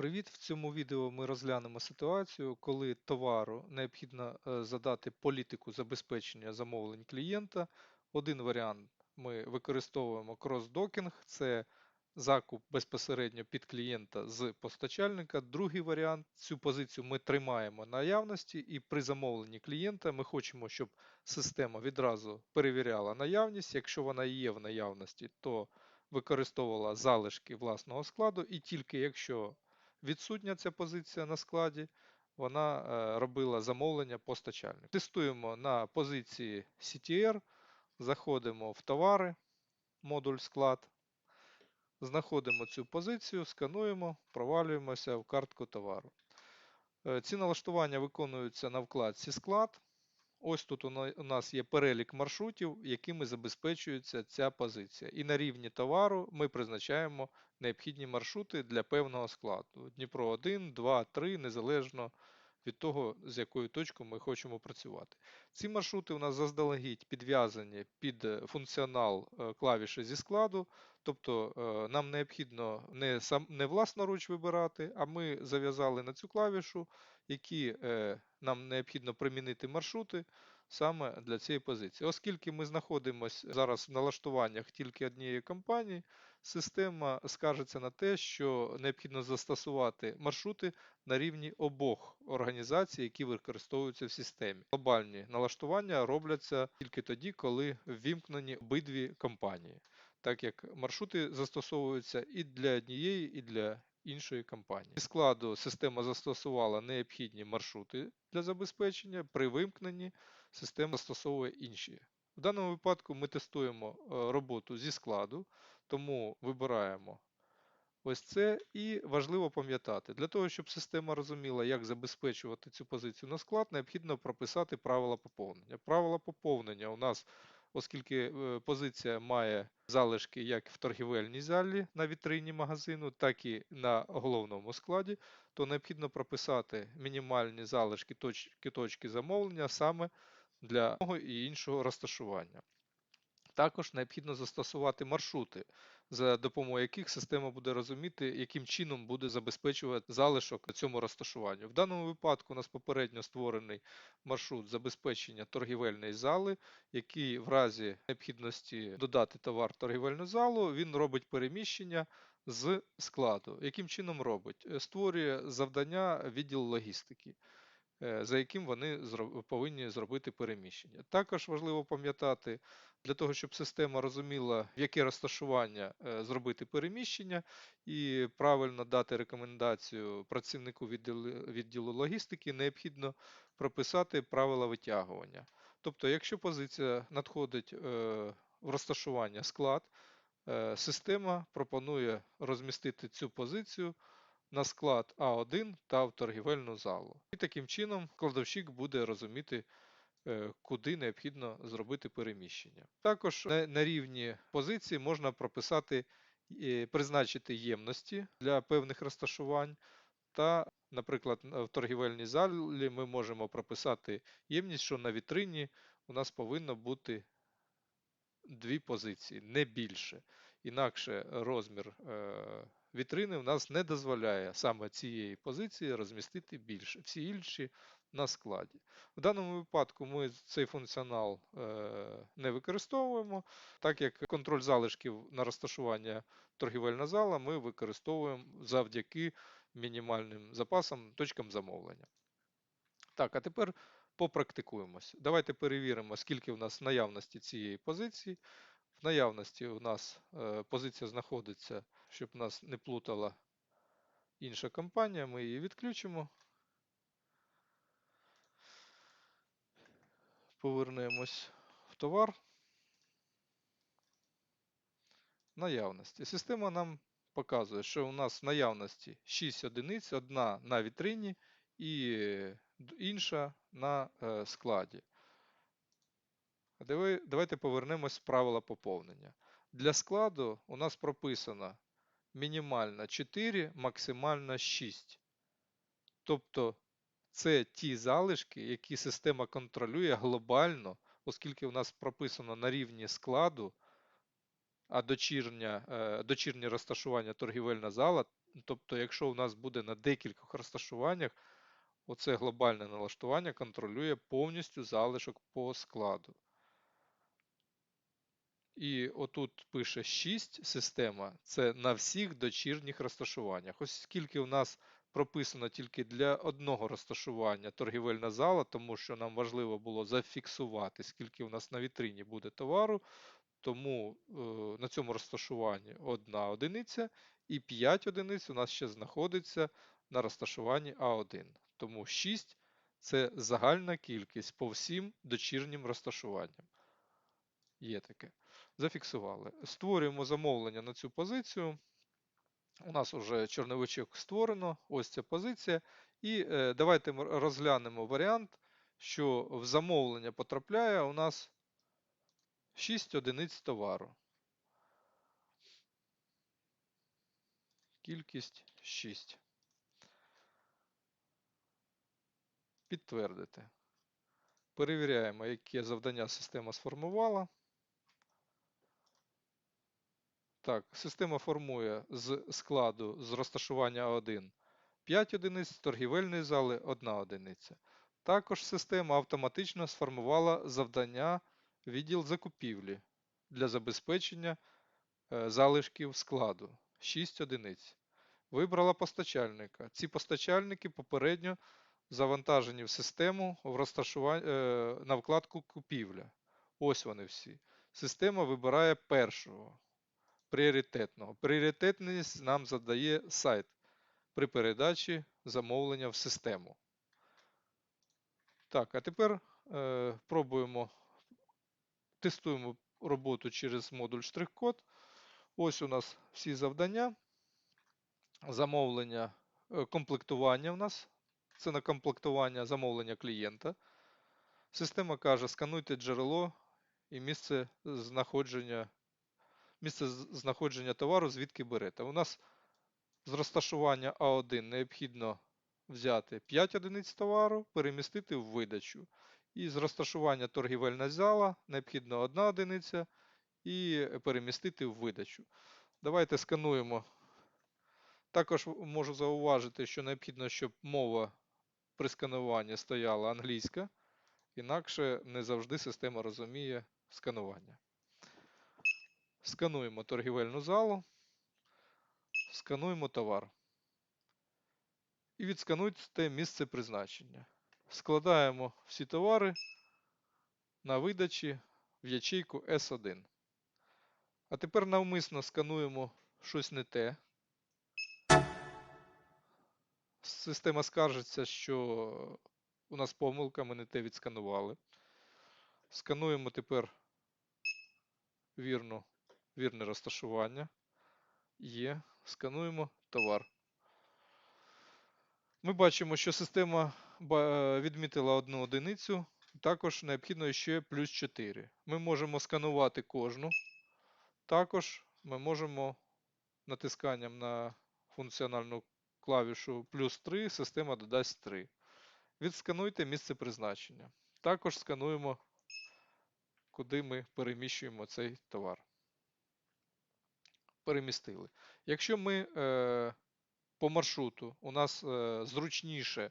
Привіт! В цьому відео ми розглянемо ситуацію, коли товару необхідно е, задати політику забезпечення замовлень клієнта. Один варіант ми використовуємо кросдокінг, це закуп безпосередньо під клієнта з постачальника. Другий варіант цю позицію ми тримаємо на наявності, і при замовленні клієнта ми хочемо, щоб система відразу перевіряла наявність. Якщо вона є в наявності, то використовувала залишки власного складу, і тільки якщо відсутня ця позиція на складі, вона е, робила замовлення постачальнику. Тестуємо на позиції CTR, заходимо в товари, модуль склад, знаходимо цю позицію, скануємо, провалюємося в картку товару. Е, Ці налаштування виконуються на вкладці склад. Ось тут у нас є перелік маршрутів, якими забезпечується ця позиція. І на рівні товару ми призначаємо необхідні маршрути для певного складу. Дніпро 1, 2, 3, незалежно від того, з якою точкою ми хочемо працювати. Ці маршрути у нас заздалегідь підв'язані під е, функціонал е, клавіші зі складу, тобто е, нам необхідно не, сам, не власноруч вибирати, а ми зав'язали на цю клавішу, які е, нам необхідно примінити маршрути саме для цієї позиції. Оскільки ми знаходимося зараз в налаштуваннях тільки однієї компанії, система скаржиться на те, що необхідно застосувати маршрути на рівні обох організацій, які використовуються в системі. Глобальні налаштування робляться тільки тоді, коли ввімкнені обидві компанії, так як маршрути застосовуються і для однієї, і для іншої компанії. Зі складу система застосувала необхідні маршрути для забезпечення. При вимкненні система застосовує інші. В даному випадку ми тестуємо е, роботу зі складу, тому вибираємо ось це. І важливо пам'ятати, для того, щоб система розуміла, як забезпечувати цю позицію на склад, необхідно прописати правила поповнення. Правила поповнення у нас, оскільки е, позиція має залишки як в торгівельній залі на вітрині магазину, так і на головному складі, то необхідно прописати мінімальні залишки точки, точки замовлення саме для того і іншого розташування. Також необхідно застосувати маршрути, за допомогою яких система буде розуміти, яким чином буде забезпечувати залишок цьому розташуванню. В даному випадку у нас попередньо створений маршрут забезпечення торгівельної зали, який в разі необхідності додати товар в торгівельну залу, він робить переміщення з складу. Яким чином робить? Е, Створює завдання відділу логістики. е, За яким вони повинні зробити переміщення. Також важливо пам'ятати, для того, щоб система розуміла, в яке розташування е, зробити переміщення, і правильно дати рекомендацію працівнику відділу, логістики, необхідно прописати правила витягування. Тобто, якщо позиція надходить е, в розташування склад, е, система пропонує розмістити цю позицію на склад А1 та в торгівельну залу. І таким чином кладовщик буде розуміти, куди необхідно зробити переміщення. Також на, рівні позиції можна прописати, е, призначити ємності для певних розташувань. Та, наприклад, в торгівельній залі ми можемо прописати ємність, що на вітрині у нас повинно бути дві позиції, не більше. Інакше розмір е, вітрини в нас не дозволяє саме цієї позиції розмістити більше. Всі інші на складі. В даному випадку ми цей функціонал е, не використовуємо, так як контроль залишків на розташування торгівельна зала ми використовуємо завдяки мінімальним запасам, точкам замовлення. Так, а тепер попрактикуємось. Давайте перевіримо, скільки в нас наявності цієї позиції. В наявності у нас е, позиція знаходиться, щоб нас не плутала інша компанія. Ми її відключимо. Повернемось в товар. Наявності. Система нам показує, що у нас в наявності 6 одиниць, одна на вітрині і інша на е, складі. Давайте повернемось в правила поповнення. Для складу у нас прописано мінімальна 4, максимальна 6. Тобто це ті залишки, які система контролює глобально, оскільки у нас прописано на рівні складу, а дочірня, е, дочірнє розташування торгівельна зала Тобто, якщо у нас буде на декількох розташуваннях, оце глобальне налаштування контролює повністю залишок по складу. І отут пише 6 система, це на всіх дочірніх розташуваннях. Оскільки у нас прописано тільки для одного розташування торгівельна зала, тому що нам важливо було зафіксувати, скільки у нас на вітрині буде товару, тому е, на цьому розташуванні одна одиниця і 5 одиниць у нас ще знаходиться на розташуванні А1. Тому 6 це загальна кількість по всім дочірнім розташуванням. Є таке. Зафіксували. Створюємо замовлення на цю позицію. У нас вже чорновичок створено, ось ця позиція. І е, давайте розглянемо варіант, що в замовлення потрапляє у нас 6 одиниць товару. Кількість 6. Підтвердити. Перевіряємо, яке завдання система сформувала. Так, система формує з складу з розташування А1 5 одиниць, торгівельної зали 1 одиниця. Також система автоматично сформувала завдання відділ закупівлі для забезпечення е, залишків складу 6 одиниць. Вибрала постачальника. Ці постачальники попередньо завантажені в систему в розташувань... е, на вкладку купівля. Ось вони всі. Система вибирає першого пріоритетного. Пріоритетність нам задає сайт при передачі замовлення в систему. Так, а тепер е, пробуємо, тестуємо роботу через модуль штрих-код. Ось у нас всі завдання. Замовлення, е, комплектування у нас. Це на комплектування замовлення клієнта. Система каже, скануйте джерело і місце знаходження місце знаходження товару, звідки берете. У нас з розташування А1 необхідно взяти 5 одиниць товару, перемістити в видачу. І з розташування торгівельна зала необхідно 1 одиниця і перемістити в видачу. Давайте скануємо. Також можу зауважити, що необхідно, щоб мова при скануванні стояла англійська, інакше не завжди система розуміє сканування. Скануємо торгівельну залу, скануємо товар. І відскануйте місце призначення. Складаємо всі товари на видачі в ячейку S1. А тепер навмисно скануємо щось не те. Система скаржиться, що у нас помилка, ми не те відсканували. Скануємо тепер вірно, вірне розташування. Є. Скануємо товар. Ми бачимо, що система відмітила одну одиницю. Також необхідно ще плюс 4. Ми можемо сканувати кожну. Також ми можемо натисканням на функціональну клавішу плюс 3, система додасть 3. Відскануйте місце призначення. Також скануємо, куди ми переміщуємо цей товар. Перемістили. Якщо ми е, по маршруту у нас е, зручніше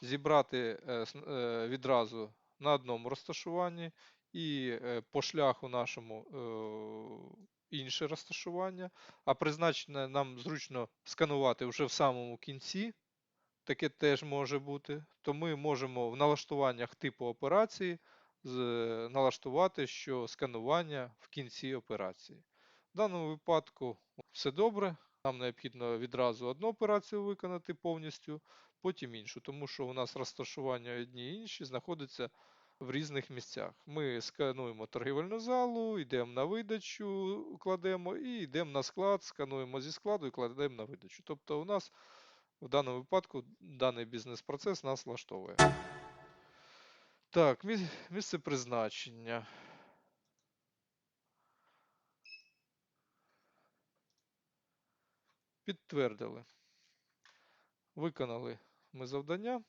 зібрати е, е, відразу на одному розташуванні і е, по шляху нашому е, інше розташування, а призначене нам зручно сканувати вже в самому кінці, таке теж може бути, то ми можемо в налаштуваннях типу операції з- налаштувати, що сканування в кінці операції. В даному випадку все добре. Нам необхідно відразу одну операцію виконати повністю, потім іншу, тому що у нас розташування одні і інші знаходяться в різних місцях. Ми скануємо торгівельну залу, йдемо на видачу, кладемо і йдемо на склад, скануємо зі складу і кладемо на видачу. Тобто у нас в даному випадку даний бізнес-процес нас влаштовує. Так, місце призначення. Підтвердили. Виконали ми завдання.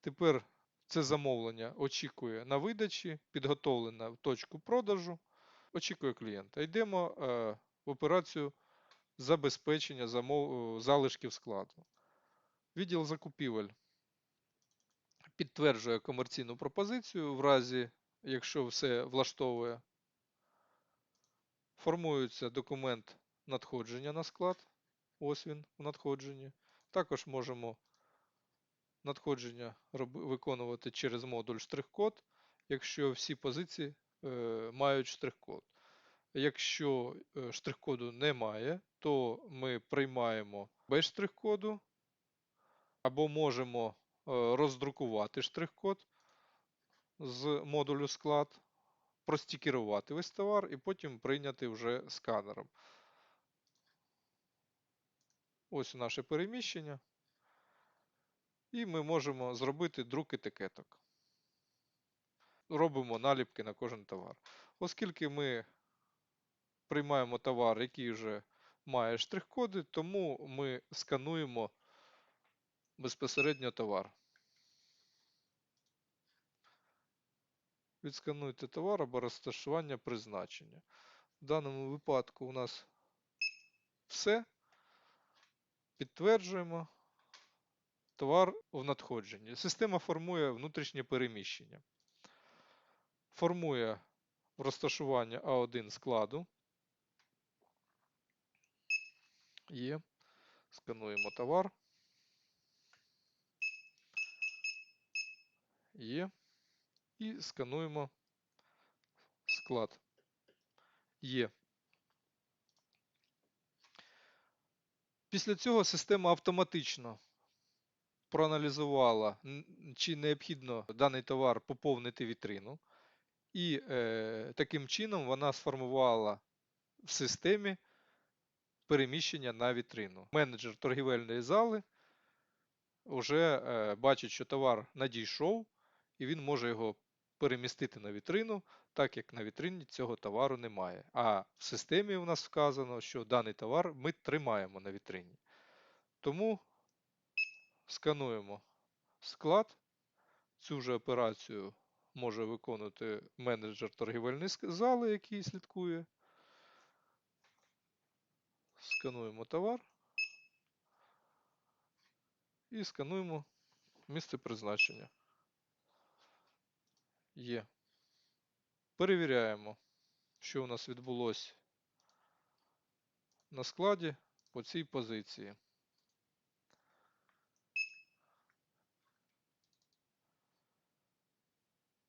Тепер це замовлення очікує на видачі, підготовлене в точку продажу, очікує клієнта. Йдемо е, в операцію забезпечення замов... е, залишків складу. Відділ закупівель підтверджує комерційну пропозицію в разі, якщо все влаштовує. Формується документ надходження на склад. Ось він у надходженні. Також можемо надходження виконувати через модуль штрих-код, якщо всі позиції е, мають штрих-код. Якщо е, штрих-коду немає, то ми приймаємо без штрих-коду або можемо е, роздрукувати штрих-код з модулю склад, простікерувати весь товар і потім прийняти вже сканером. Ось наше переміщення. І ми можемо зробити друк етикеток. Робимо наліпки на кожен товар. Оскільки ми приймаємо товар, який вже має штрих-коди, тому ми скануємо безпосередньо товар. Відскануйте товар або розташування призначення. В даному випадку у нас все. Підтверджуємо товар в надходженні. Система формує внутрішнє переміщення. Формує розташування А1 складу. Є. Скануємо товар. Є. І скануємо склад. Є. Після цього система автоматично проаналізувала, чи необхідно даний товар поповнити вітрину. І е, таким чином вона сформувала в системі переміщення на вітрину. Менеджер торгівельної зали вже е, бачить, що товар надійшов, і він може його перемістити на вітрину, так як на вітрині цього товару немає. А в системі у нас вказано, що даний товар ми тримаємо на вітрині. Тому скануємо склад. Цю ж операцію може виконувати менеджер торгівельної зали, який слідкує. Скануємо товар і скануємо місце призначення. Є. Перевіряємо, що у нас відбулося на складі по цій позиції.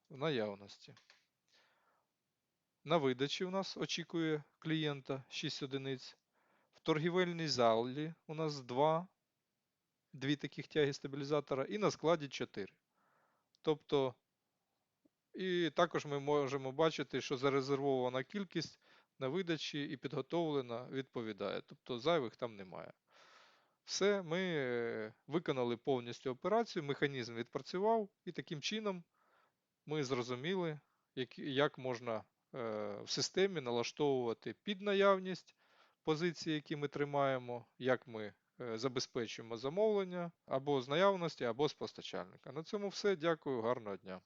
В наявності. На видачі у нас очікує клієнта 6 одиниць. В торгівельній залі у нас 2, дві таких тяги стабілізатора, і на складі 4. Тобто, і також ми можемо бачити, що зарезервована кількість на видачі і підготовлена відповідає. Тобто зайвих там немає. Все, ми е, виконали повністю операцію, механізм відпрацював, і таким чином ми зрозуміли, як, можна е, в системі налаштовувати під наявність позиції, які ми тримаємо, як ми е, забезпечуємо замовлення або з наявності, або з постачальника. На цьому все. Дякую, гарного дня.